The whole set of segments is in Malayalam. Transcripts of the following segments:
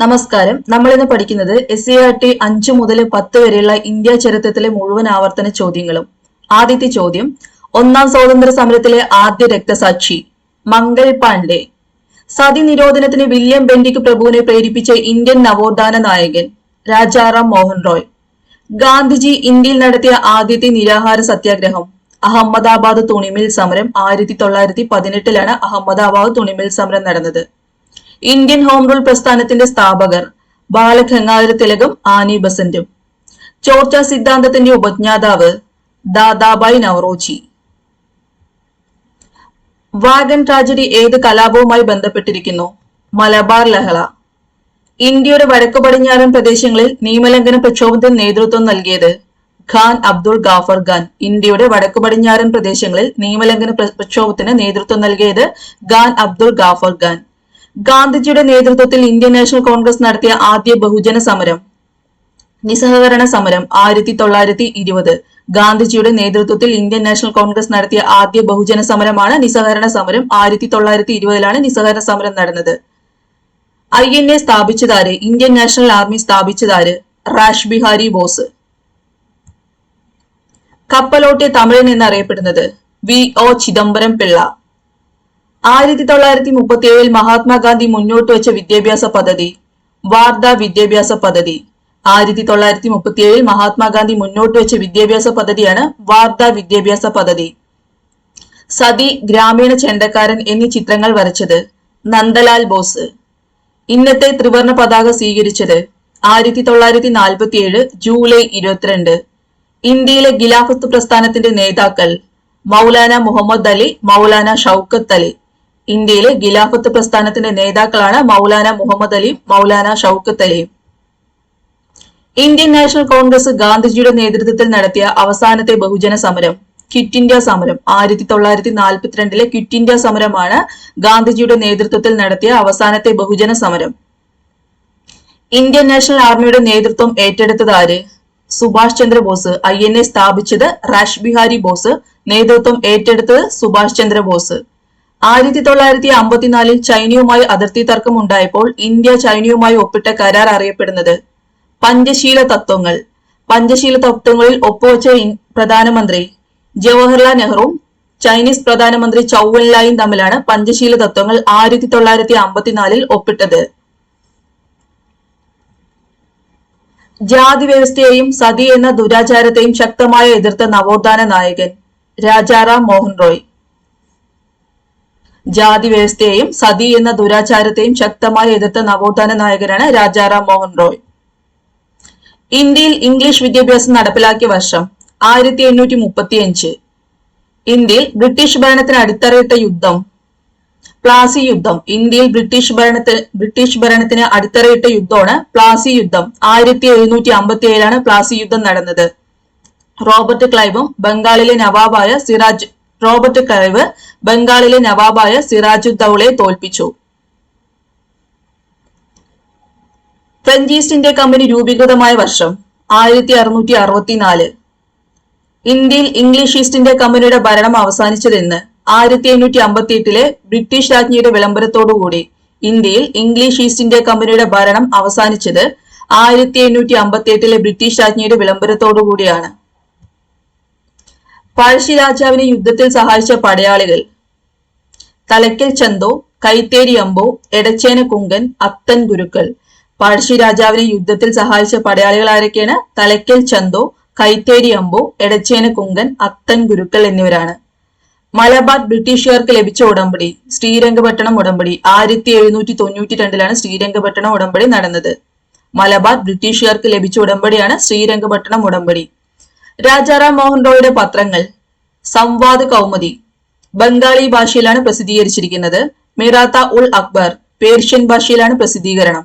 നമസ്കാരം. നമ്മൾ ഇന്ന് പഠിക്കുന്നത് എസ് സി ആർ ടി അഞ്ചു മുതൽ പത്ത് വരെയുള്ള ഇന്ത്യ ചരിത്രത്തിലെ മുഴുവൻ ആവർത്തന ചോദ്യങ്ങളും. ആദ്യത്തെ ചോദ്യം ഒന്നാം സ്വാതന്ത്ര്യ സമരത്തിലെ ആദ്യ രക്തസാക്ഷി മംഗൾ പാണ്ഡെ. സതി നിരോധനത്തിന് വില്യം ബെന്റിക് പ്രഭുവിനെ പ്രേരിപ്പിച്ച ഇന്ത്യൻ നവോത്ഥാന നായകൻ രാജാറാം മോഹൻ റോയ്. ഗാന്ധിജി ഇന്ത്യയിൽ നടത്തിയ ആദ്യത്തെ നിരാഹാര സത്യാഗ്രഹം അഹമ്മദാബാദ് തുണിമിൽ സമരം ആയിരത്തി തൊള്ളായിരത്തി പതിനെട്ടിലാണ് അഹമ്മദാബാദ് തുണിമിൽ സമരം നടന്നത്. ഇന്ത്യൻ ഹോം റൂൾ പ്രസ്ഥാനത്തിന്റെ സ്ഥാപകർ ബാലഗംഗാധര തിലകം ആനി ബസന്റും. ചോർച്ച സിദ്ധാന്തത്തിന്റെ ഉപജ്ഞാതാവ് ദാദാബായ് നവറോജി. വാഗൻ ട്രാജഡി ഏത് കലാപവുമായി ബന്ധപ്പെട്ടിരിക്കുന്നു? മലബാർ ലഹള. ഇന്ത്യയുടെ വടക്കു പടിഞ്ഞാറൻ പ്രദേശങ്ങളിൽ നിയമലംഘന പ്രക്ഷോഭത്തിന് നേതൃത്വം നൽകിയത് ഖാൻ അബ്ദുൾ ഗാഫർ ഖാൻ. ഇന്ത്യയുടെ വടക്കു പടിഞ്ഞാറൻ പ്രദേശങ്ങളിൽ നിയമലംഘന പ്രക്ഷോഭത്തിന് നേതൃത്വം നൽകിയത് ഖാൻ അബ്ദുൾ ഗാഫർ ഖാൻ. ഗാന്ധിജിയുടെ നേതൃത്വത്തിൽ ഇന്ത്യൻ നാഷണൽ കോൺഗ്രസ് നടത്തിയ ആദ്യ ബഹുജന സമരം. നിസ്സഹകരണ സമരം ആയിരത്തി തൊള്ളായിരത്തി ഇരുപത്. ഗാന്ധിജിയുടെ നേതൃത്വത്തിൽ ഇന്ത്യൻ നാഷണൽ കോൺഗ്രസ് നടത്തിയ ആദ്യ ബഹുജന സമരമാണ് നിസ്സഹകരണ സമരം. ആയിരത്തി തൊള്ളായിരത്തി ഇരുപതിലാണ് നിസ്സഹകരണ സമരം നടന്നത്. ഐ എൻ എ സ്ഥാപിച്ചതാര്? ഇന്ത്യൻ നാഷണൽ ആർമി സ്ഥാപിച്ചതാര്? റാഷ് ബിഹാരി ബോസ്. കപ്പലോട്ടെ തമിഴൻ എന്നറിയപ്പെടുന്നത് വി ഒ ചിദംബരം പിള്ള. ആയിരത്തി തൊള്ളായിരത്തി മുപ്പത്തി ഏഴിൽ മഹാത്മാഗാന്ധി മുന്നോട്ട് വെച്ച വിദ്യാഭ്യാസ പദ്ധതി വാർധ വിദ്യാഭ്യാസ പദ്ധതി. ആയിരത്തി തൊള്ളായിരത്തി മുപ്പത്തി ഏഴിൽ മഹാത്മാഗാന്ധി മുന്നോട്ട് വെച്ച വിദ്യാഭ്യാസ പദ്ധതിയാണ് വാർധ വിദ്യാഭ്യാസ പദ്ധതി. സതി ഗ്രാമീണ ചെണ്ടക്കാരൻ എന്നീ ചിത്രങ്ങൾ വരച്ചത് നന്ദലാൽ ബോസ്. ഇന്നത്തെ ത്രിവർണ പതാക സ്വീകരിച്ചത് ആയിരത്തി തൊള്ളായിരത്തി നാൽപ്പത്തി ഏഴ് ജൂലൈ ഇരുപത്തിരണ്ട്. ഇന്ത്യയിലെ ഗിലാഫത്ത് പ്രസ്ഥാനത്തിന്റെ നേതാക്കൾ മൗലാന മുഹമ്മദ് അലി മൗലാന ഷൌക്കത്ത് അലി. ഇന്ത്യയിലെ ഖിലാഫത്ത് പ്രസ്ഥാനത്തിന്റെ നേതാക്കളാണ് മൗലാന മുഹമ്മദ് അലി മൗലാന ഷൌക്കത്ത് അലിയും ഇന്ത്യൻ നാഷണൽ കോൺഗ്രസ് ഗാന്ധിജിയുടെ നേതൃത്വത്തിൽ നടത്തിയ അവസാനത്തെ ബഹുജന സമരം ക്വിറ്റ് ഇന്ത്യ സമരം. ആയിരത്തി തൊള്ളായിരത്തി നാൽപ്പത്തിരണ്ടിലെ ക്വിറ്റ് ഇന്ത്യ സമരമാണ് ഗാന്ധിജിയുടെ നേതൃത്വത്തിൽ നടത്തിയ അവസാനത്തെ ബഹുജന സമരം. ഇന്ത്യൻ നാഷണൽ ആർമിയുടെ നേതൃത്വം ഏറ്റെടുത്തത് ആര്? Subhash Chandrabose I N A സ്ഥാപിച്ചത് റാഷ് ബിഹാരി ബോസ്. നേതൃത്വം ഏറ്റെടുത്തത് സുഭാഷ് ചന്ദ്രബോസ്. ആയിരത്തി തൊള്ളായിരത്തി അമ്പത്തിനാലിൽ ചൈനയുമായി അതിർത്തി തർക്കം ഉണ്ടായപ്പോൾ ഇന്ത്യ ചൈനയുമായി ഒപ്പിട്ട കരാർ അറിയപ്പെടുന്നത് പഞ്ചശീല തത്വങ്ങൾ. പഞ്ചശീല തത്വങ്ങളിൽ ഒപ്പുവെച്ച പ്രധാനമന്ത്രി ജവഹർലാൽ നെഹ്റുവും ചൈനീസ് പ്രധാനമന്ത്രി ചൗവൻലായും തമ്മിലാണ് പഞ്ചശീല തത്വങ്ങൾ ആയിരത്തി തൊള്ളായിരത്തി അമ്പത്തിനാലിൽ ഒപ്പിട്ടത്. ജാതി വ്യവസ്ഥയെയും സതി എന്ന ദുരാചാരത്തെയും ശക്തമായി എതിർത്ത നവോത്ഥാന നായകൻ രാജാറാം മോഹൻ റോയ്. ജാതി വ്യവസ്ഥയെയും സതി എന്ന ദുരാചാരത്തെയും ശക്തമായി എതിർത്ത നവോത്ഥാന നായകനാണ് രാജാറാം മോഹൻ റോയ്. ഇന്ത്യയിൽ ഇംഗ്ലീഷ് വിദ്യാഭ്യാസം നടപ്പിലാക്കിയ വർഷം ആയിരത്തി എണ്ണൂറ്റി മുപ്പത്തി അഞ്ച് ഇന്ത്യയിൽ ബ്രിട്ടീഷ് ഭരണത്തിന് അടിത്തറയിട്ട യുദ്ധം പ്ലാസി യുദ്ധം ഇന്ത്യയിൽ ബ്രിട്ടീഷ് ഭരണത്തിന് ബ്രിട്ടീഷ് ഭരണത്തിന് അടിത്തറയിട്ട യുദ്ധമാണ് പ്ലാസി യുദ്ധം. ആയിരത്തി എഴുന്നൂറ്റി അമ്പത്തി ഏഴിലാണ് പ്ലാസി യുദ്ധം നടന്നത്. റോബർട്ട് ക്ലൈവും ബംഗാളിലെ നവാബായ സിറാജ് റോബർട്ട് കഴിവ് ബംഗാളിലെ നവാബായ സിറാജുദ്ദൌളെ തോൽപ്പിച്ചു. ഫ്രഞ്ച് ഈസ്റ്റ് ഇന്ത്യ കമ്പനി രൂപീകൃതമായ വർഷം ആയിരത്തി അറുന്നൂറ്റി അറുപത്തിനാല് ഇന്ത്യയിൽ ഇംഗ്ലീഷ് ഈസ്റ്റ് ഇന്ത്യ കമ്പനിയുടെ ഭരണം അവസാനിച്ചതെന്ന് ആയിരത്തി എണ്ണൂറ്റി അമ്പത്തി എട്ടിലെ ബ്രിട്ടീഷ് രാജ്ഞിയുടെ വിളംബരത്തോടുകൂടി ഇന്ത്യയിൽ ഇംഗ്ലീഷ് ഈസ്റ്റ് ഇന്ത്യ കമ്പനിയുടെ ഭരണം അവസാനിച്ചത് ആയിരത്തി എണ്ണൂറ്റി അമ്പത്തി എട്ടിലെ ബ്രിട്ടീഷ് രാജ്ഞിയുടെ വിളംബരത്തോടുകൂടിയാണ്. പഴശ്ശി രാജാവിനെ യുദ്ധത്തിൽ സഹായിച്ച പടയാളികൾ. തലക്കൽ ചന്തോ കൈത്തേരി അമ്പോ എടച്ചേന കുങ്കൻ അത്തൻ ഗുരുക്കൾ. പഴശ്ശി രാജാവിനെ യുദ്ധത്തിൽ സഹായിച്ച പടയാളികൾ ആരൊക്കെയാണ്? തലക്കൽ ചന്തോ കൈത്തേരി അമ്പോ എടച്ചേന കുങ്കൻ അത്തൻ ഗുരുക്കൾ എന്നിവരാണ്. മലബാർ ബ്രിട്ടീഷുകാർക്ക് ലഭിച്ച ഉടമ്പടി ശ്രീരംഗപട്ടണം ഉടമ്പടി. ആയിരത്തി എഴുന്നൂറ്റി തൊണ്ണൂറ്റി രണ്ടിലാണ് ശ്രീരംഗപട്ടണം ഉടമ്പടി നടന്നത്. മലബാർ ബ്രിട്ടീഷുകാർക്ക് ലഭിച്ച ഉടമ്പടിയാണ് ശ്രീരംഗപട്ടണം ഉടമ്പടി. രാജാറാം മോഹൻ റോയുടെ പത്രങ്ങൾ സംവാദ് കൗമുദി ബംഗാളി ഭാഷയിലാണ് പ്രസിദ്ധീകരിച്ചിരിക്കുന്നത്. മിറാത്ത ഉൾ അക്ബർ പേർഷ്യൻ ഭാഷയിലാണ് പ്രസിദ്ധീകരണം.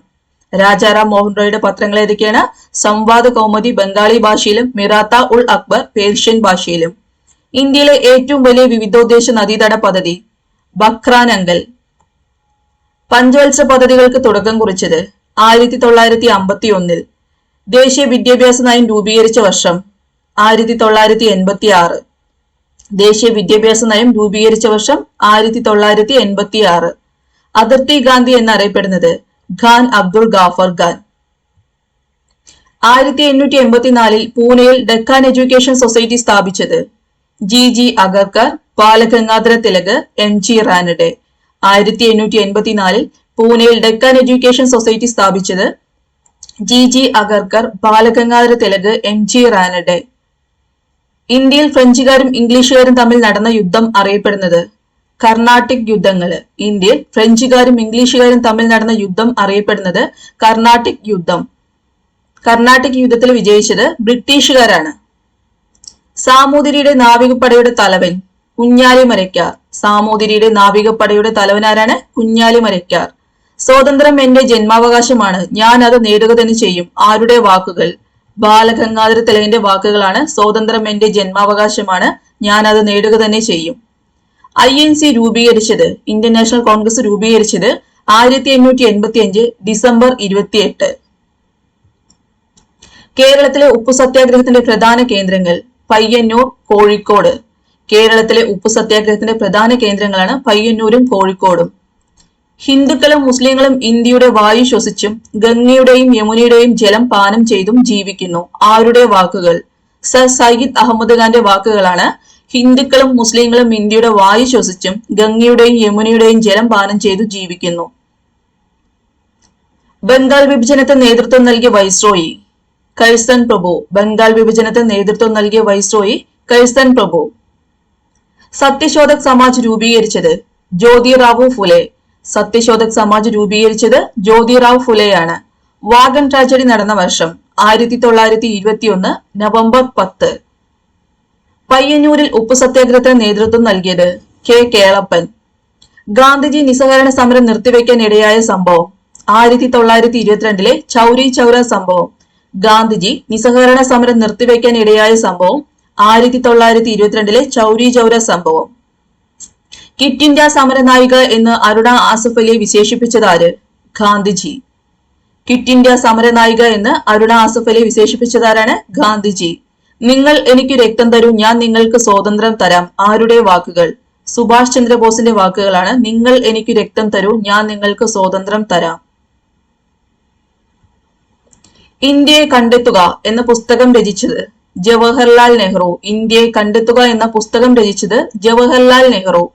രാജാറാം മോഹൻ റോയുടെ പത്രങ്ങൾ ഏതൊക്കെയാണ്? സംവാദ് കൗമുദി ബംഗാളി ഭാഷയിലും മിറാത്ത ഉൾ അക്ബർ പേർഷ്യൻ ഭാഷയിലും. ഇന്ത്യയിലെ ഏറ്റവും വലിയ വിവിധോദ്ദേശ നദീതട പദ്ധതി ബക്രാനങ്കൽ പഞ്ചവത്സര പദ്ധതികൾക്ക് തുടക്കം കുറിച്ചത് ആയിരത്തി തൊള്ളായിരത്തി അമ്പത്തി ഒന്നിൽ ദേശീയ വിദ്യാഭ്യാസ നയം രൂപീകരിച്ച വർഷം ആയിരത്തി തൊള്ളായിരത്തി എൺപത്തി ആറ് ദേശീയ വിദ്യാഭ്യാസ നയം രൂപീകരിച്ച വർഷം ആയിരത്തി തൊള്ളായിരത്തി എൺപത്തി ആറ് അതിർത്തി ഗാന്ധി എന്നറിയപ്പെടുന്നത് ഖാൻ അബ്ദുൾ ഗാഫർ ഖാൻ. ആയിരത്തി എണ്ണൂറ്റി എൺപത്തിനാലിൽ പൂനെയിൽ ഡെക്കാൻ എഡ്യൂക്കേഷൻ സൊസൈറ്റി സ്ഥാപിച്ചത് G G Agarkar Balagangadhara Tilak M G Ranade. ആയിരത്തി എണ്ണൂറ്റി എൺപത്തിനാലിൽ പൂനെയിൽ ഡെക്കാൻ എഡ്യൂക്കേഷൻ സൊസൈറ്റി സ്ഥാപിച്ചത് G G Agarkar Balagangadhara Tilak M G Ranade. ഇന്ത്യയിൽ ഫ്രഞ്ചുകാരും ഇംഗ്ലീഷുകാരും തമ്മിൽ നടന്ന യുദ്ധം അറിയപ്പെടുന്നത് കർണാട്ടിക് യുദ്ധങ്ങൾ ഇന്ത്യയിൽ ഫ്രഞ്ചുകാരും ഇംഗ്ലീഷുകാരും തമ്മിൽ നടന്ന യുദ്ധം അറിയപ്പെടുന്നത് കർണാട്ടിക് യുദ്ധം. കർണാട്ടിക് യുദ്ധത്തിൽ വിജയിച്ചത് ബ്രിട്ടീഷുകാരാണ്. സാമൂതിരിയുടെ നാവികപ്പടയുടെ തലവൻ കുഞ്ഞാലി മരയ്ക്കാർ സാമൂതിരിയുടെ നാവികപ്പടയുടെ തലവനാരാണ് കുഞ്ഞാലി മരയ്ക്കാർ സ്വാതന്ത്ര്യം എന്റെ ജന്മാവകാശമാണ്. ഞാൻ അത് നേടുക തന്നെ ചെയ്യും. ആരുടെ വാക്കുകൾ? ബാലഗംഗാധര തിലകന്റെ വാക്കുകളാണ് സ്വാതന്ത്ര്യം എന്റെ ജന്മാവകാശമാണ്. ഞാൻ അത് നേടുക തന്നെ ചെയ്യും. ഐ എൻ സി രൂപീകരിച്ചത് ഇന്ത്യൻ നാഷണൽ കോൺഗ്രസ് രൂപീകരിച്ചത് ആയിരത്തി എണ്ണൂറ്റി എൺപത്തി അഞ്ച് ഡിസംബർ ഇരുപത്തിയെട്ട്. കേരളത്തിലെ ഉപ്പു സത്യാഗ്രഹത്തിന്റെ പ്രധാന കേന്ദ്രങ്ങൾ പയ്യന്നൂർ കോഴിക്കോട്. കേരളത്തിലെ ഉപ്പു സത്യാഗ്രഹത്തിന്റെ പ്രധാന കേന്ദ്രങ്ങളാണ് പയ്യന്നൂരും കോഴിക്കോടും. ഹിന്ദുക്കളും മുസ്ലിങ്ങളും ഇന്ത്യയുടെ വായു ശ്വസിച്ചും ഗംഗയുടെയും യമുനയുടെയും ജലം പാനം ചെയ്തും ജീവിക്കുന്നു. ആരുടെ വാക്കുകൾ? സർ സയ്യിദ് അഹമ്മദ് ഖാന്റെ വാക്കുകളാണ്. ഹിന്ദുക്കളും മുസ്ലിങ്ങളും ഇന്ത്യയുടെ വായു ശ്വസിച്ചും ഗംഗയുടെയും യമുനയുടെയും ജലം പാനം ചെയ്തു ജീവിക്കുന്നു. ബംഗാൾ വിഭജനത്തെ നേതൃത്വം നൽകിയ വൈസ്രോയി കഴ്സൺ പ്രഭു. ബംഗാൾ വിഭജനത്തെ നേതൃത്വം നൽകിയ വൈസ്രോയി കഴ്സൺ പ്രഭു. സത്യശോധക് സമാജ് രൂപീകരിച്ചത് ജ്യോതിറാവു ഫുലെ. സത്യശോധക് സമാജ് രൂപീകരിച്ചത് ജ്യോതിറാവ് ഫുലെയാണ്. വാഗൻ ട്രാജഡി നടന്ന വർഷം ആയിരത്തി തൊള്ളായിരത്തി ഇരുപത്തിയൊന്ന് നവംബർ പത്ത്. പയ്യന്നൂരിൽ ഉപ്പു സത്യാഗ്രഹത്തിന് നേതൃത്വം നൽകിയത് കെ കേളപ്പൻ. ഗാന്ധിജി നിസ്സഹകരണ സമരം നിർത്തിവെക്കാൻ ഇടയായ സംഭവം ആയിരത്തി തൊള്ളായിരത്തി ഇരുപത്തിരണ്ടിലെ ചൗരി ചൗര സംഭവം. ഗാന്ധിജി നിസ്സഹകരണ സമരം നിർത്തിവെക്കാൻ ഇടയായ സംഭവം ആയിരത്തി തൊള്ളായിരത്തി ഇരുപത്തിരണ്ടിലെ ചൗരി ചൗര സംഭവം. കിറ്റ് ഇന്ത്യ സമരനായിക എന്ന് അരുണ ആസഫലിയെ വിശേഷിപ്പിച്ചതാര് ഗാന്ധിജി. കിറ്റ് ഇന്ത്യ സമരനായിക എന്ന് അരുണ ആസഫലിയെ വിശേഷിപ്പിച്ചതാരാണ് ഗാന്ധിജി. നിങ്ങൾ എനിക്ക് രക്തം തരൂ ഞാൻ നിങ്ങൾക്ക് സ്വാതന്ത്ര്യം തരാം. ആരുടെ വാക്കുകൾ? സുഭാഷ് ചന്ദ്രബോസിന്റെ വാക്കുകളാണ്. നിങ്ങൾ എനിക്ക് രക്തം തരൂ ഞാൻ നിങ്ങൾക്ക് സ്വാതന്ത്ര്യം തരാം. ഇന്ത്യയെ കണ്ടെത്തുക എന്ന പുസ്തകം രചിച്ചത് ജവഹർലാൽ നെഹ്റു. ഇന്ത്യയെ കണ്ടെത്തുക എന്ന പുസ്തകം രചിച്ചത് ജവഹർലാൽ നെഹ്റു.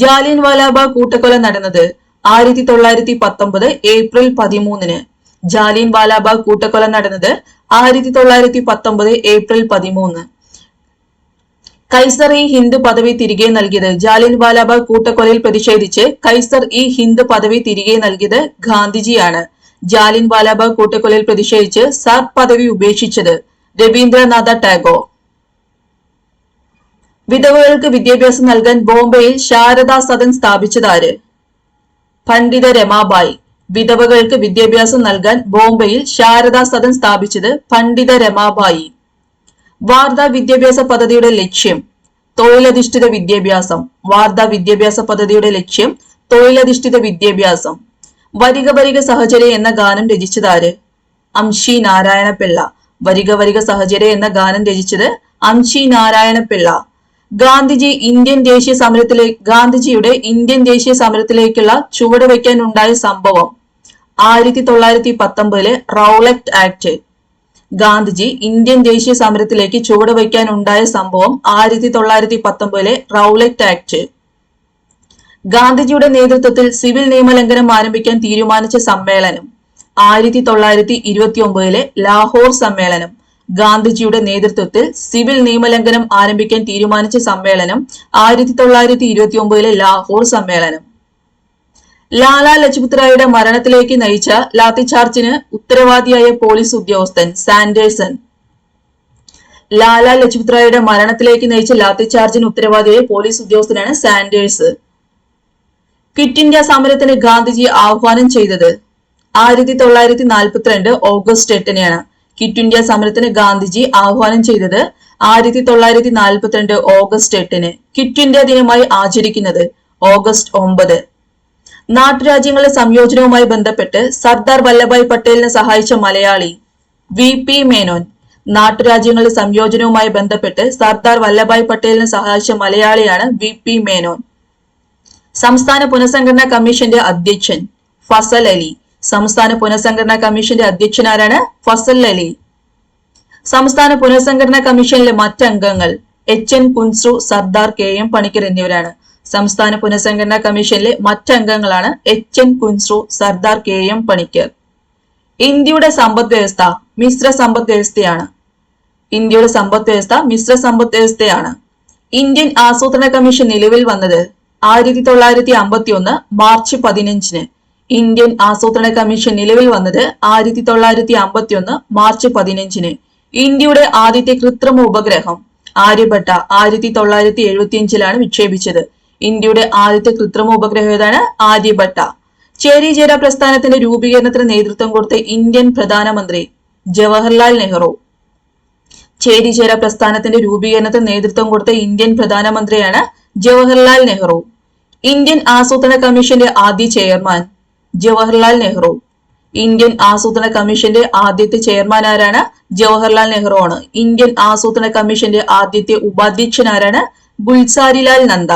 ജാലിയൻ വാലാബാഗ് കൂട്ടക്കൊല നടന്നത് ആയിരത്തി തൊള്ളായിരത്തി പത്തൊമ്പത് ഏപ്രിൽ പതിമൂന്നിന്. ജാലിയൻ വാലാബാഗ് കൂട്ടക്കൊല നടന്നത് ആയിരത്തി തൊള്ളായിരത്തി പത്തൊമ്പത് ഏപ്രിൽ പതിമൂന്ന്. കൈസർ ഇ ഹിന്ദ് പദവി തിരികെ നൽകിയത് ജാലിയൻ വാലാബാഗ് കൂട്ടക്കൊലയിൽ പ്രതിഷേധിച്ച് കൈസർ ഇ ഹിന്ദ് പദവി തിരികെ നൽകിയത് ഗാന്ധിജിയാണ്. ജാലിയൻ വാലാബാഗ് കൂട്ടക്കൊലയിൽ പ്രതിഷേധിച്ച് സർ പദവി ഉപേക്ഷിച്ചത് രവീന്ദ്രനാഥ ടാഗോർ. വിധവകൾക്ക് വിദ്യാഭ്യാസം നൽകാൻ ബോംബെയിൽ ശാരദാ സദൻ സ്ഥാപിച്ചതാര്? പണ്ഡിത രമാബായി. വിധവകൾക്ക് വിദ്യാഭ്യാസം നൽകാൻ ബോംബെയിൽ ശാരദാ സദൻ സ്ഥാപിച്ചത് പണ്ഡിത രമാബായി. വാർധാ വിദ്യാഭ്യാസ പദ്ധതിയുടെ ലക്ഷ്യം തൊഴിലധിഷ്ഠിത വിദ്യാഭ്യാസം. വാർധാ വിദ്യാഭ്യാസ പദ്ധതിയുടെ ലക്ഷ്യം തൊഴിലധിഷ്ഠിത വിദ്യാഭ്യാസം. വരിക വരിക സഹചര്യ എന്ന ഗാനം രചിച്ചതാര്? അംശി നാരായണ പിള്ള വരിക വരിക സഹചര്യ എന്ന ഗാനം രചിച്ചത് അംശി നാരായണ പിള്ള ഗാന്ധിജി ഇന്ത്യൻ ദേശീയ സമരത്തിലെ ഗാന്ധിജിയുടെ ഇന്ത്യൻ ദേശീയ സമരത്തിലേക്കുള്ള ചുവട് വയ്ക്കാനുണ്ടായ സംഭവം ആയിരത്തി തൊള്ളായിരത്തി പത്തൊമ്പതിലെ റൗളറ്റ് ആക്ട്. ഗാന്ധിജി ഇന്ത്യൻ ദേശീയ സമരത്തിലേക്ക് ചുവട് വയ്ക്കാനുണ്ടായ സംഭവം ആയിരത്തി തൊള്ളായിരത്തി പത്തൊമ്പതിലെ റൗലക്ട് ആക്ട്. ഗാന്ധിജിയുടെ നേതൃത്വത്തിൽ സിവിൽ നിയമലംഘനം ആരംഭിക്കാൻ തീരുമാനിച്ച സമ്മേളനം ആയിരത്തി തൊള്ളായിരത്തി ഇരുപത്തി ഒമ്പതിലെ ലാഹോർ സമ്മേളനം ഗാന്ധിജിയുടെ നേതൃത്വത്തിൽ സിവിൽ നിയമലംഘനം ആരംഭിക്കാൻ തീരുമാനിച്ച സമ്മേളനം ആയിരത്തി തൊള്ളായിരത്തി ഇരുപത്തി ഒമ്പതിലെ ലാഹോർ സമ്മേളനം. ലാലാ ലജ്പത് റായിയുടെ മരണത്തിലേക്ക് നയിച്ച ലാത്തിചാർജിന് ഉത്തരവാദിയായ പോലീസ് ഉദ്യോഗസ്ഥൻ സാൻഡേഴ്സൺ. ലാലാ ലജ്പത് റായിയുടെ മരണത്തിലേക്ക് നയിച്ച ലാത്തിചാർജിന് ഉത്തരവാദിയായ പോലീസ് ഉദ്യോഗസ്ഥനാണ് സാൻഡേഴ്സ്. ക്വിറ്റ് ഇന്ത്യ സമരത്തിന് ഗാന്ധിജി ആഹ്വാനം ചെയ്തത് ആയിരത്തി തൊള്ളായിരത്തി നാൽപ്പത്തിരണ്ട് ഓഗസ്റ്റ് എട്ടിനെയാണ്. ക്വിറ്റ് ഇന്ത്യ സമരത്തിന് ഗാന്ധിജി ആഹ്വാനം ചെയ്തത് ആയിരത്തി തൊള്ളായിരത്തി നാൽപ്പത്തിരണ്ട് ഓഗസ്റ്റ് എട്ടിന് ക്വിറ്റ് ഇന്ത്യ ദിനമായി ആചരിക്കുന്നത് ഓഗസ്റ്റ് ഒമ്പത്. നാട്ടുരാജ്യങ്ങളുടെ സംയോജനവുമായി ബന്ധപ്പെട്ട് സർദാർ വല്ലഭായ് പട്ടേലിനെ സഹായിച്ച മലയാളി വി പി മേനോൻ നാട്ടുരാജ്യങ്ങളുടെ സംയോജനവുമായി ബന്ധപ്പെട്ട് സർദാർ വല്ലഭായ് പട്ടേലിനെ സഹായിച്ച മലയാളിയാണ് വി പി മേനോൻ. സംസ്ഥാന പുനഃസംഘടനാ കമ്മീഷന്റെ അധ്യക്ഷൻ ഫസൽ അലി. സംസ്ഥാന പുനഃസംഘടനാ കമ്മീഷന്റെ അധ്യക്ഷനാരാണ് ഫസൽ അലി സംസ്ഥാന പുനഃസംഘടനാ കമ്മീഷനിലെ മറ്റംഗങ്ങൾ H N Kunzru Sardar K M Panikkar എന്നിവരാണ്. സംസ്ഥാന പുനഃസംഘടനാ കമ്മീഷനിലെ മറ്റംഗങ്ങളാണ് H N Kunzru Sardar K M Panikkar. ഇന്ത്യയുടെ സമ്പദ് വ്യവസ്ഥ മിശ്ര സമ്പദ് വ്യവസ്ഥയാണ്. ഇന്ത്യയുടെ സമ്പദ് വ്യവസ്ഥ മിശ്ര സമ്പദ് വ്യവസ്ഥയാണ്. ഇന്ത്യൻ ആസൂത്രണ കമ്മീഷൻ നിലവിൽ വന്നത് ആയിരത്തി തൊള്ളായിരത്തി അമ്പത്തി ഒന്ന് മാർച്ച് പതിനഞ്ചിന്. ഇന്ത്യൻ ആസൂത്രണ കമ്മീഷൻ നിലവിൽ വന്നത് ആയിരത്തി തൊള്ളായിരത്തി അമ്പത്തി ഒന്ന് മാർച്ച് പതിനഞ്ചിന്. ഇന്ത്യയുടെ ആദ്യത്തെ കൃത്രിമ ഉപഗ്രഹം ആര്യഭട്ട ആയിരത്തി തൊള്ളായിരത്തി എഴുപത്തി അഞ്ചിലാണ് വിക്ഷേപിച്ചത്. ഇന്ത്യയുടെ ആദ്യത്തെ കൃത്രിമ ഉപഗ്രഹം ഏതാണ്? ആര്യഭട്ട. ചേരി ചേര പ്രസ്ഥാനത്തിന്റെ രൂപീകരണത്തിന് നേതൃത്വം കൊടുത്ത ഇന്ത്യൻ പ്രധാനമന്ത്രി ജവഹർലാൽ നെഹ്റു. ചേരിചേര പ്രസ്ഥാനത്തിന്റെ രൂപീകരണത്തിന് നേതൃത്വം കൊടുത്ത ഇന്ത്യൻ പ്രധാനമന്ത്രിയാണ് ജവഹർലാൽ നെഹ്റു. ഇന്ത്യൻ ആസൂത്രണ കമ്മീഷന്റെ ആദ്യ ചെയർമാൻ ജവഹർലാൽ നെഹ്റു. ഇന്ത്യൻ ആസൂത്രണ കമ്മീഷന്റെ ആദ്യത്തെ ചെയർമാൻ ആരാണ്? ജവഹർലാൽ നെഹ്റു ആണ് ഇന്ത്യൻ ആസൂത്രണ കമ്മീഷന്റെ ആദ്യത്തെ ഉപാധ്യക്ഷൻ ആരാണ്? ഗുൽസാരിലാൽ നന്ദ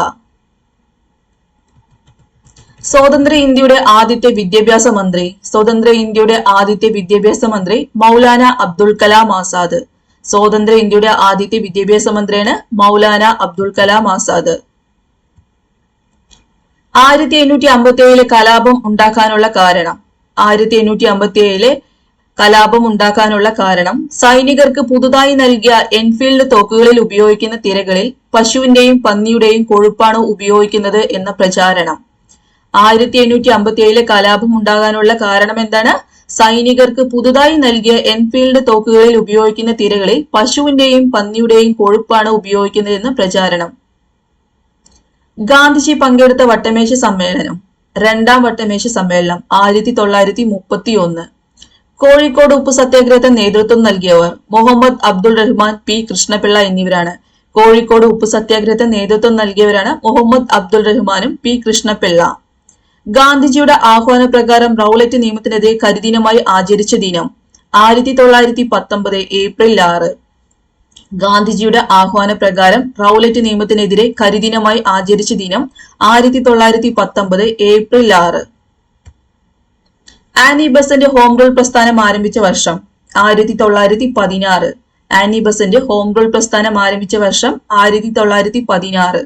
സ്വതന്ത്ര ഇന്ത്യയുടെ ആദ്യത്തെ വിദ്യാഭ്യാസ മന്ത്രി. സ്വതന്ത്ര ഇന്ത്യയുടെ ആദ്യത്തെ വിദ്യാഭ്യാസ മന്ത്രി മൗലാന അബ്ദുൽ കലാം ആസാദ്. സ്വതന്ത്ര ഇന്ത്യയുടെ ആദ്യത്തെ വിദ്യാഭ്യാസ മന്ത്രിയാണ് മൗലാന അബ്ദുൽ കലാം ആസാദ്. ആയിരത്തി എണ്ണൂറ്റി അമ്പത്തി ഏഴിലെ കലാപം ഉണ്ടാക്കാനുള്ള കാരണം. ആയിരത്തി എണ്ണൂറ്റി അമ്പത്തി ഏഴിലെ കലാപം ഉണ്ടാക്കാനുള്ള കാരണം സൈനികർക്ക് പുതുതായി നൽകിയ എൻഫീൽഡ് തോക്കുകളിൽ ഉപയോഗിക്കുന്ന തിരകളിൽ പശുവിന്റെയും പന്നിയുടെയും കൊഴുപ്പാണ് ഉപയോഗിക്കുന്നത് എന്ന പ്രചാരണം. ആയിരത്തി എണ്ണൂറ്റി അമ്പത്തി ഏഴിലെ കലാപം ഉണ്ടാകാനുള്ള കാരണം എന്താണ്? സൈനികർക്ക് പുതുതായി നൽകിയ എൻഫീൽഡ് തോക്കുകളിൽ ഉപയോഗിക്കുന്ന തിരകളിൽ പശുവിന്റെയും പന്നിയുടെയും കൊഴുപ്പാണ് ഉപയോഗിക്കുന്നതെന്ന് പ്രചാരണം. ഗാന്ധിജി പങ്കെടുത്ത വട്ടമേശ സമ്മേളനം രണ്ടാം വട്ടമേശ സമ്മേളനം ആയിരത്തി തൊള്ളായിരത്തി മുപ്പത്തി ഒന്ന് കോഴിക്കോട് ഉപ്പു സത്യാഗ്രഹത്തിന് നേതൃത്വം നൽകിയവർ മുഹമ്മദ് അബ്ദുൾ റഹ്മാൻ പി കൃഷ്ണപിള്ള എന്നിവരാണ്. കോഴിക്കോട് ഉപ്പു സത്യാഗ്രഹത്തിന് നേതൃത്വം നൽകിയവരാണ് മുഹമ്മദ് അബ്ദുൾ റഹ്മാനും പി കൃഷ്ണപിള്ള. ഗാന്ധിജിയുടെ ആഹ്വാന പ്രകാരം റൗലറ്റ് നിയമത്തിനെതിരെ കരിദിനമായി ആചരിച്ച ദിനം ആയിരത്തി തൊള്ളായിരത്തി പത്തൊമ്പത് ഏപ്രിൽ ആറ്. ഗാന്ധിജിയുടെ ആഹ്വാനപ്രകാരം റൌലറ്റ് നിയമത്തിനെതിരെ കരിദിനമായി ആചരിച്ച ദിനം ആയിരത്തി തൊള്ളായിരത്തി പത്തൊമ്പത് ഏപ്രിൽ ആറ്. ആനി ബസന്റെ ഹോം റൂൾ പ്രസ്ഥാനം ആരംഭിച്ച വർഷം ആയിരത്തി തൊള്ളായിരത്തി പതിനാറ്. ആനി ബസന്റെ ഹോം റൂൾ പ്രസ്ഥാനം ആരംഭിച്ച വർഷം ആയിരത്തി തൊള്ളായിരത്തി പതിനാറ്.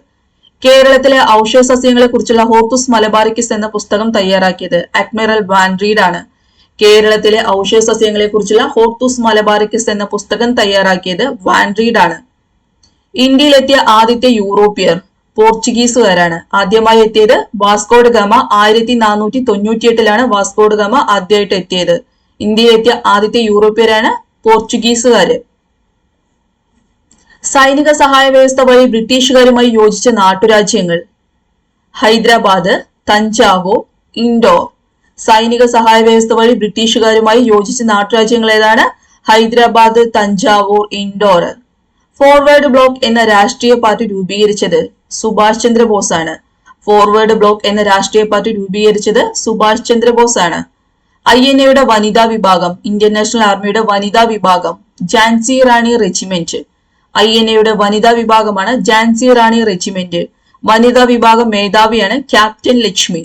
കേരളത്തിലെ ഔഷധ സസ്യങ്ങളെ കുറിച്ചുള്ള ഹോർത്തുസ് മലബാറിക്കിസ് എന്ന പുസ്തകം തയ്യാറാക്കിയത് അഡ്മിറൽ വാൻഡ്രീഡ് ആണ് കേരളത്തിലെ ഔഷധ സസ്യങ്ങളെ കുറിച്ചുള്ള ഹോർത്തുസ് മലബാറിക്കസ് എന്ന പുസ്തകം തയ്യാറാക്കിയത് വാൻഡ്രീഡ് ആണ് ഇന്ത്യയിലെത്തിയ ആദ്യത്തെ യൂറോപ്യർ പോർച്ചുഗീസുകാരാണ്. ആദ്യമായി എത്തിയത് വാസ്കോഡ് ഗമ. ആയിരത്തി നാനൂറ്റി തൊണ്ണൂറ്റിയെട്ടിലാണ് വാസ്കോഡ് ഗമ ആദ്യമായിട്ട് എത്തിയത്. ഇന്ത്യയിലെത്തിയ ആദ്യത്തെ യൂറോപ്യരാണ് പോർച്ചുഗീസുകാര്. സൈനിക സഹായ വ്യവസ്ഥ വഴി ബ്രിട്ടീഷുകാരുമായി യോജിച്ച നാട്ടുരാജ്യങ്ങൾ. ഹൈദരാബാദ് തഞ്ചാവൂർ ഇൻഡോർ സൈനിക സഹായ വ്യവസ്ഥ വഴി ബ്രിട്ടീഷുകാരുമായി യോജിച്ച നാട്ടുരാജ്യങ്ങൾ ഏതാണ് ഹൈദരാബാദ് തഞ്ചാവൂർ ഇൻഡോർ. ഫോർവേഡ് ബ്ലോക്ക് എന്ന രാഷ്ട്രീയ പാർട്ടി രൂപീകരിച്ചത് സുഭാഷ് ചന്ദ്രബോസ് ആണ്. ഫോർവേഡ് ബ്ലോക്ക് എന്ന രാഷ്ട്രീയ പാർട്ടി രൂപീകരിച്ചത് സുഭാഷ് ചന്ദ്രബോസ് ആണ്. ഐ എൻ എയുടെ വനിതാ വിഭാഗം ഇന്ത്യൻ നാഷണൽ ആർമിയുടെ വനിതാ വിഭാഗം Jhansi Rani regiment. I N എയുടെ വനിതാ വിഭാഗമാണ് ജാൻസി റാണി റെജിമെന്റ്. വനിതാ വിഭാഗം മേധാവിയാണ് ക്യാപ്റ്റൻ ലക്ഷ്മി.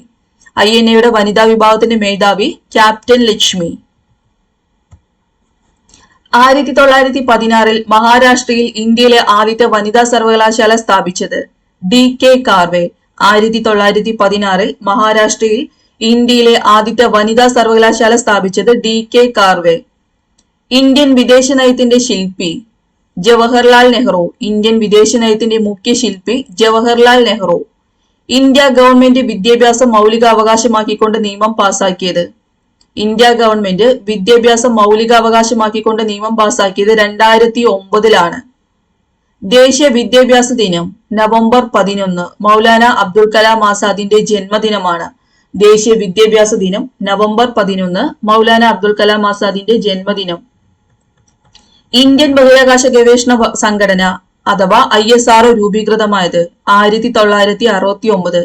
ഐ എൻ എയുടെ വനിതാ വിഭാഗത്തിന്റെ മേധാവി ക്യാപ്റ്റൻ ലക്ഷ്മി. ആയിരത്തി തൊള്ളായിരത്തി പതിനാറിൽ മഹാരാഷ്ട്രയിൽ ഇന്ത്യയിലെ ആദ്യത്തെ വനിതാ സർവകലാശാല സ്ഥാപിച്ചത് ഡി കെ കാർവെ. ആയിരത്തി തൊള്ളായിരത്തി പതിനാറിൽ മഹാരാഷ്ട്രയിൽ ഇന്ത്യയിലെ ആദ്യത്തെ വനിതാ സർവകലാശാല സ്ഥാപിച്ചത് ഡി കെ കാർവെ. ഇന്ത്യൻ വിദേശ നയത്തിന്റെ ശില്പി ജവഹർലാൽ നെഹ്റു. ഇന്ത്യൻ വിദേശ നയത്തിന്റെ മുഖ്യ ശില്പി ജവഹർലാൽ നെഹ്റു. ഇന്ത്യ ഗവൺമെന്റ് വിദ്യാഭ്യാസം മൗലികാവകാശമാക്കിക്കൊണ്ട് നിയമം പാസാക്കിയത്. ഇന്ത്യ ഗവൺമെന്റ് വിദ്യാഭ്യാസം മൗലികാവകാശമാക്കിക്കൊണ്ട് നിയമം പാസാക്കിയത് രണ്ടായിരത്തി ഒമ്പതിലാണ് ദേശീയ വിദ്യാഭ്യാസ ദിനം നവംബർ പതിനൊന്ന് മൗലാന അബ്ദുൽ കലാം ആസാദിന്റെ ജന്മദിനമാണ്. ദേശീയ വിദ്യാഭ്യാസ ദിനം നവംബർ പതിനൊന്ന് മൗലാന അബ്ദുൽ കലാം ആസാദിന്റെ ജന്മദിനം. ഇന്ത്യൻ ബഹിരാകാശ ഗവേഷണ സംഘടന അഥവാ ഐ എസ് ആർ രൂപീകൃതമായത് ആയിരത്തി തൊള്ളായിരത്തി അറുപത്തി ഒമ്പത്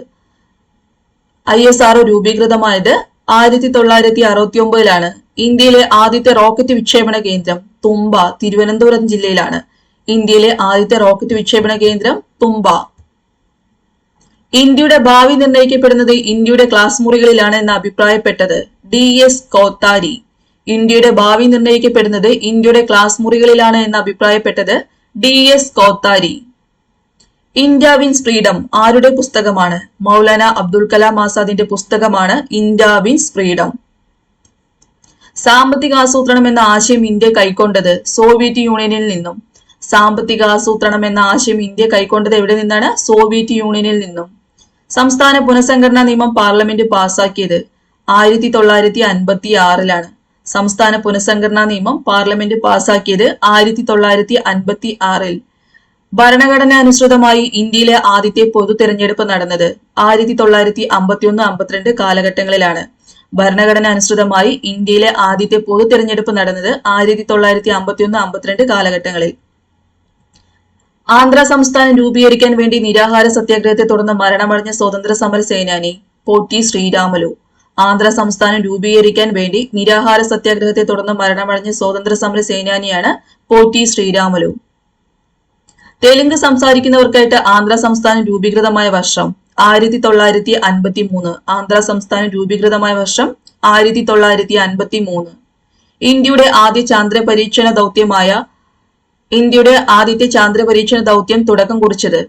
ഐ എസ് ആർ രൂപീകൃതമായത് ആയിരത്തി തൊള്ളായിരത്തി അറുപത്തി ഒമ്പതിലാണ് ഇന്ത്യയിലെ ആദ്യത്തെ റോക്കറ്റ് വിക്ഷേപണ കേന്ദ്രം തുമ്പ തിരുവനന്തപുരം ജില്ലയിലാണ്. ഇന്ത്യയിലെ ആദ്യത്തെ റോക്കറ്റ് വിക്ഷേപണ കേന്ദ്രം തുമ്പ ഇന്ത്യയുടെ ഭാവി നിർണയിക്കപ്പെടുന്നത് ഇന്ത്യയുടെ ക്ലാസ് മുറികളിലാണ് എന്ന് അഭിപ്രായപ്പെട്ടത് ഡി എസ് കോത്താരി. ഇന്ത്യയുടെ ഭാവി നിർണയിക്കപ്പെടുന്നത് ഇന്ത്യയുടെ ക്ലാസ് മുറികളിലാണ് എന്ന് അഭിപ്രായപ്പെട്ടത് D S Kothari. India wins freedom ആരുടെ പുസ്തകമാണ്? മൗലാന അബ്ദുൽ കലാം ആസാദിന്റെ പുസ്തകമാണ് ഇന്ത്യ വിൻസ് ഫ്രീഡം. സാമ്പത്തിക ആസൂത്രണം എന്ന ആശയം ഇന്ത്യ കൈക്കൊണ്ടത് സോവിയറ്റ് യൂണിയനിൽ നിന്നും. സാമ്പത്തിക ആസൂത്രണം എന്ന ആശയം ഇന്ത്യ കൈക്കൊണ്ടത് എവിടെ നിന്നാണ്? സോവിയറ്റ് യൂണിയനിൽ നിന്നും. സംസ്ഥാന പുനഃസംഘടനാ നിയമം പാർലമെന്റ് പാസാക്കിയത് ആയിരത്തി തൊള്ളായിരത്തി അൻപത്തി ആറിലാണ് സംസ്ഥാന പുനഃസംഘടനാ നിയമം പാർലമെന്റ് പാസാക്കിയത് ആയിരത്തി തൊള്ളായിരത്തി അൻപത്തി ആറിൽ ഭരണഘടന അനുസൃതമായി ഇന്ത്യയിലെ ആദ്യത്തെ പൊതു തെരഞ്ഞെടുപ്പ് നടന്നത് ആയിരത്തി തൊള്ളായിരത്തി അമ്പത്തിയൊന്ന് അമ്പത്തിരണ്ട് കാലഘട്ടങ്ങളിലാണ്. ഭരണഘടന അനുസൃതമായി ഇന്ത്യയിലെ ആദ്യത്തെ പൊതു തെരഞ്ഞെടുപ്പ് നടന്നത് ആയിരത്തി തൊള്ളായിരത്തി അമ്പത്തിയൊന്ന് അമ്പത്തിരണ്ട് കാലഘട്ടങ്ങളിൽ. ആന്ധ്ര സംസ്ഥാനം രൂപീകരിക്കാൻ വേണ്ടി നിരാഹാര സത്യാഗ്രഹത്തെ തുടർന്ന് മരണമടഞ്ഞ സ്വതന്ത്ര സമര സേനാനി പോറ്റി ശ്രീരാമലു. ആന്ധ്ര സംസ്ഥാനം രൂപീകരിക്കാൻ വേണ്ടി നിരാഹാര സത്യാഗ്രഹത്തെ തുടർന്ന് മരണമടഞ്ഞ സ്വാതന്ത്ര്യ സമര സേനാനിയാണ് പോറ്റി ശ്രീരാമലു. തെലുങ്ക് സംസാരിക്കുന്നവർക്കായിട്ട് ആന്ധ്ര സംസ്ഥാനം രൂപീകൃതമായ വർഷം ആയിരത്തി തൊള്ളായിരത്തി അൻപത്തി മൂന്ന് ആന്ധ്ര സംസ്ഥാനം രൂപീകൃതമായ വർഷം ആയിരത്തി തൊള്ളായിരത്തി അൻപത്തി മൂന്ന് ഇന്ത്യയുടെ ആദ്യ ചാന്ദ്ര പരീക്ഷണ ദൗത്യമായ ഇന്ത്യയുടെ ആദ്യത്തെ ചാന്ദ്ര പരീക്ഷണ ദൗത്യം തുടക്കം കുറിച്ചത്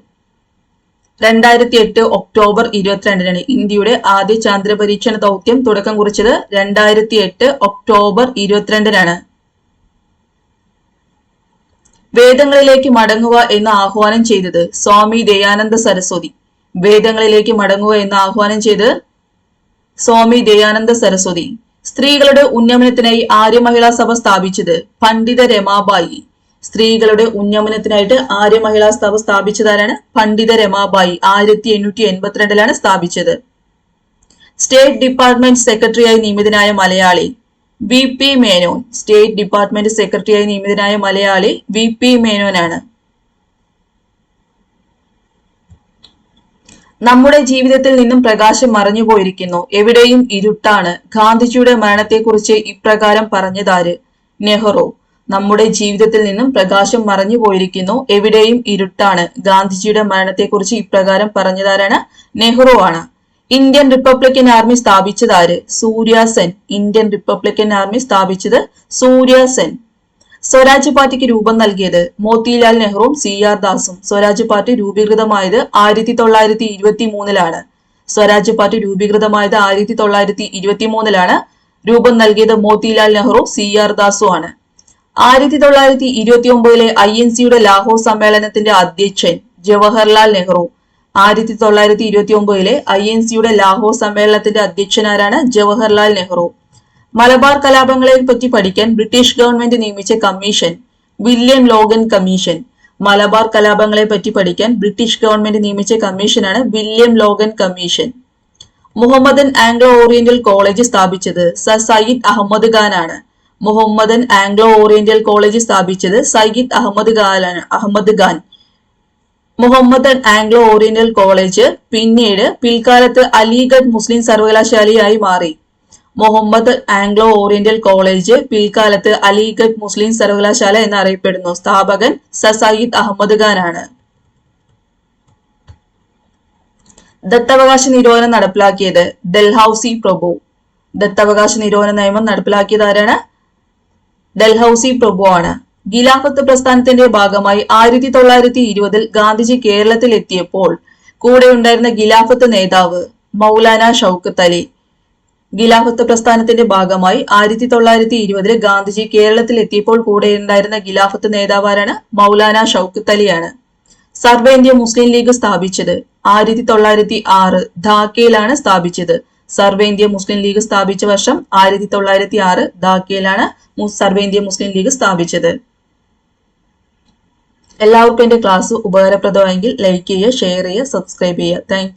രണ്ടായിരത്തി എട്ട് ഒക്ടോബർ ഇരുപത്തിരണ്ടിനാണ് ഇന്ത്യയുടെ ആദ്യ ചാന്ദ്ര പരീക്ഷണ ദൗത്യം തുടക്കം കുറിച്ചത് രണ്ടായിരത്തി എട്ട് ഒക്ടോബർ ഇരുപത്തിരണ്ടിനാണ്. വേദങ്ങളിലേക്ക് മടങ്ങുക എന്ന് ആഹ്വാനം ചെയ്തത് സ്വാമി ദയാനന്ദ സരസ്വതി. വേദങ്ങളിലേക്ക് മടങ്ങുക എന്ന് ആഹ്വാനം ചെയ്ത് സ്വാമി ദയാനന്ദ സരസ്വതി. സ്ത്രീകളുടെ ഉന്നമനത്തിനായി ആര്യ മഹിളാ സഭ സ്ഥാപിച്ചത് പണ്ഡിത രമാബായി. സ്ത്രീകളുടെ ഉന്നമനത്തിനായിട്ട് ആര്യ മഹിളാ സഭ സ്ഥാപിച്ചതാരാണ്? പണ്ഡിത രമാബായി ആയിരത്തി എണ്ണൂറ്റി എൺപത്തിരണ്ടിലാണ് സ്ഥാപിച്ചത്. സ്റ്റേറ്റ് ഡിപ്പാർട്ട്മെന്റ് സെക്രട്ടറിയായി നിയമിതനായ Malayali V P Menon. State department സെക്രട്ടറിയായി നിയമിതനായ മലയാളി വി പി മേനോനാണ്. നമ്മുടെ ജീവിതത്തിൽ നിന്നും പ്രകാശം മറഞ്ഞു പോയിരിക്കുന്നു. എവിടെയും ഇരുട്ടാണ്. ഗാന്ധിജിയുടെ മരണത്തെക്കുറിച്ച് ഇപ്രകാരം പറഞ്ഞതാര്? നെഹ്റു. നമ്മുടെ ജീവിതത്തിൽ നിന്നും പ്രകാശം മറഞ്ഞു പോയിരിക്കുന്നു. എവിടെയും ഇരുട്ടാണ്. ഗാന്ധിജിയുടെ മരണത്തെക്കുറിച്ച് ഇപ്രകാരം പറഞ്ഞതാരാണ്? നെഹ്റു ആണ്. Indian Republican army സ്ഥാപിച്ചതാര് Surya Sen Indian Republican army സ്ഥാപിച്ചത് സൂര്യ സെൻ സ്വരാജ് പാർട്ടിക്ക് രൂപം നൽകിയത് മോത്തിലാൽ നെഹ്റുവും സി ആർ ദാസും. സ്വരാജ് പാർട്ടി രൂപീകൃതമായത് ആയിരത്തി തൊള്ളായിരത്തി ഇരുപത്തി മൂന്നിലാണ് സ്വരാജ് പാർട്ടി രൂപീകൃതമായത് ആയിരത്തി തൊള്ളായിരത്തി ഇരുപത്തി മൂന്നിലാണ് രൂപം നൽകിയത് മോത്തിലാൽ നെഹ്റു സി ആർ ദാസു ആണ്. ആയിരത്തി തൊള്ളായിരത്തി ഇരുപത്തി ഒമ്പതിലെ ഐ എൻ സിയുടെ ലാഹോർ സമ്മേളനത്തിന്റെ അധ്യക്ഷൻ ജവഹർലാൽ നെഹ്റു. ആയിരത്തി തൊള്ളായിരത്തി ഇരുപത്തി ഒമ്പതിലെ ഐ എൻ സിയുടെ ലാഹോർ സമ്മേളനത്തിന്റെ അധ്യക്ഷനാരാണ് ജവഹർലാൽ നെഹ്റു. മലബാർ കലാപങ്ങളെ പറ്റി പഠിക്കാൻ ബ്രിട്ടീഷ് ഗവൺമെന്റ് നിയമിച്ച commission William Logan commission. Malabar കലാപങ്ങളെ പറ്റി പഠിക്കാൻ ബ്രിട്ടീഷ് ഗവൺമെന്റ് നിയമിച്ച കമ്മീഷനാണ് William Logan commission. Mohammedan Anglo Oriental College സ്ഥാപിച്ചത് സർ സയ്യിദ് അഹമ്മദ് ഖാൻ ആണ് മുഹമ്മദൻ ആംഗ്ലോ ഓറിയന്റൽ കോളേജ് സ്ഥാപിച്ചത് Syed Ahmad ഖാലാണ് Ahmad Khan. Mohammedan Anglo Oriental College പിന്നീട് പിൽക്കാലത്ത് അലിഗഡ് മുസ്ലിം സർവകലാശാലയായി മാറി. മുഹമ്മദ് ആംഗ്ലോ ഓറിയന്റൽ കോളേജ് പിൽക്കാലത്ത് അലിഗഡ് മുസ്ലിം സർവകലാശാല എന്നറിയപ്പെടുന്നു. സ്ഥാപകൻ സർ സയ്യിദ് അഹമ്മദ് ഖാനാണ്. ദത്തവകാശ നിരോധനം നടപ്പിലാക്കിയത് ഡൽഹൌസി പ്രഭു. ദത്തവകാശ നിരോധന നിയമം നടപ്പിലാക്കിയത് ആരാണ്? ഡൽഹൌസി പ്രഭുവാണ്. ഗിലാഫത്ത് പ്രസ്ഥാനത്തിന്റെ ഭാഗമായി ആയിരത്തി തൊള്ളായിരത്തി ഇരുപതിൽ ഗാന്ധിജി കേരളത്തിൽ എത്തിയപ്പോൾ കൂടെ ഉണ്ടായിരുന്ന ഗിലാഫത്ത് നേതാവ് മൗലാന ഷൗക്കത്ത് അലി. ഗിലാഫത്ത് പ്രസ്ഥാനത്തിന്റെ ഭാഗമായി ആയിരത്തി തൊള്ളായിരത്തി ഇരുപതിൽ ഗാന്ധിജി കേരളത്തിൽ എത്തിയപ്പോൾ കൂടെ ഉണ്ടായിരുന്ന ഗിലാഫത്ത് നേതാവാരാണ് മൗലാന ഷൗക്കത്ത് അലിയാണ്. സർവേന്ത്യ മുസ്ലിം ലീഗ് സ്ഥാപിച്ചത് ആയിരത്തി തൊള്ളായിരത്തി ആറ് ധാക്കയിലാണ് സ്ഥാപിച്ചത്. സർവേന്ത്യ മുസ്ലിം ലീഗ് സ്ഥാപിച്ച വർഷം ആയിരത്തി തൊള്ളായിരത്തി ആറ് ധാക്കയിലാണ് സർവേന്ത്യ മുസ്ലിം ലീഗ് സ്ഥാപിച്ചത്. എല്ലാവർക്കും എന്റെ ക്ലാസ് ഉപകാരപ്രദമായെങ്കിൽ ലൈക്ക് ചെയ്യുക ഷെയർ ചെയ്യുക സബ്സ്ക്രൈബ് ചെയ്യുക. താങ്ക്